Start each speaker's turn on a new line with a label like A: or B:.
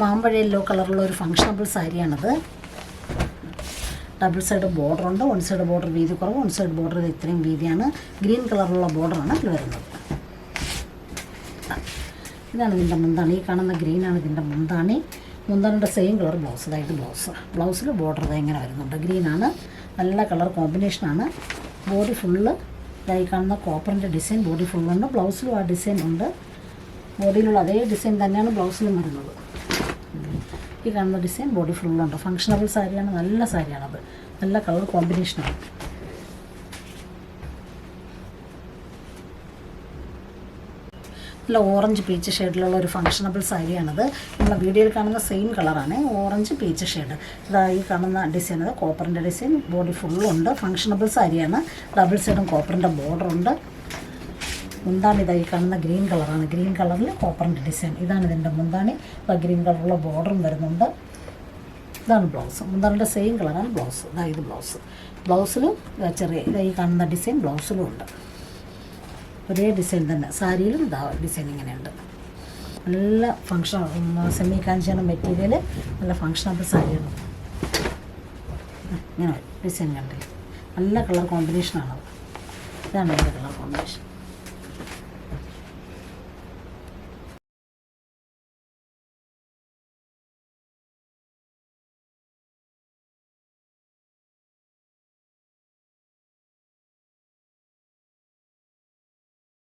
A: മാമ്പഴ യെല്ലോ കളറുള്ള ഒരു ഫങ്ഷണബിൾ സാരിയാണത്. ഡബിൾ സൈഡ് ബോർഡർ ഉണ്ട്. വൺ സൈഡ് ബോർഡർ വീതി കുറവ്. വൺ സൈഡ് ബോർഡർ ഇത്രയും വീതിയാണ്. ഗ്രീൻ കളറുള്ള ബോർഡറാണ് ഇതിൽ വരുന്നത്. ഇതാണ് ഇതിന്റെ മുന്താണി. ഈ കാണുന്ന ഗ്രീനാണ് ഇതിന്റെ മുന്താണി. മുന്താണിയുടെ സെയിം കളർ ബ്ലൗസ് അതായത് ബ്ലൗസ് ബ്ലൗസിൽ ബോർഡർ ഇങ്ങനെ വരുന്നുണ്ട്. ഗ്രീനാണ് നല്ല കളർ കോമ്പിനേഷനാണ് ബോഡി ഫുള്ള് ഇതായി കാണുന്ന കോപ്പറിന്റെ ഡിസൈൻ ബോഡി ഫുള്ളുണ്ട് ബ്ലൗസിലും ആ ഡിസൈൻ ഉണ്ട്. ബോഡിയിലുള്ള അതേ ഡിസൈൻ തന്നെയാണ് ബ്ലൗസിലും വരുന്നത്. ഈ കാണുന്ന ഡിസൈൻ ബോഡി ഫുള്ളുണ്ട് ഫങ്ഷണബിൾ സാരിയാണ് നല്ല സാരിയാണത് നല്ല കളർ കോമ്പിനേഷനാണ് നല്ല ഓറഞ്ച് പീച്ച് ഷെയ്ഡിലുള്ള ഒരു ഫങ്ഷണബിൾ സാരിയാണത് നമ്മൾ വീഡിയോയിൽ കാണുന്ന സെയിം കളറാണ് ഓറഞ്ച് പീച്ച് ഷെയ്ഡ് ഇതാ ഈ കാണുന്ന ഡിസൈൻ അത് കോപ്പറിന്റെ ഡിസൈൻ ബോഡി ഫുള്ളുണ്ട് ഫങ്ഷണബിൾ സാരിയാണ് ഡബിൾ സൈഡും കോപ്പറിന്റെ ബോർഡറുണ്ട് മുന്താണി ഇതായി കാണുന്ന ഗ്രീൻ കളറാണ്. ഗ്രീൻ കളറിൽ കോപ്പറിന്റെ ഡിസൈൻ ഇതാണ് ഇതിന്റെ മുന്താണി. ഇപ്പോൾ ഗ്രീൻ കളറുള്ള ബോർഡറും വരുന്നുണ്ട്. ഇതാണ് ബ്ലൗസ് മുന്താണിന്റെ സെയിം കളറാണ് ബ്ലൗസ് ഇതാ ഇത് ബ്ലൗസ് ബ്ലൗസിലും ചെറിയ ഇതായി കാണുന്ന ഡിസൈൻ ബ്ലൗസിലും ഉണ്ട്. ഒരേ ഡിസൈൻ തന്നെ. സാരിയിലും ഇതാ ഡിസൈൻ ഇങ്ങനെയുണ്ട്. നല്ല ഫങ്ഷൻ സെമി കാഞ്ചാണ് മെറ്റീരിയൽ നല്ല ഫങ്ഷണബിൾ സാരിയാണ്. ഇങ്ങനെ ഡിസൈൻ കണ്ടേ നല്ല കളർ കോമ്പിനേഷനാണ് ഇതാണ് എന്റെ കളർ കോമ്പിനേഷൻ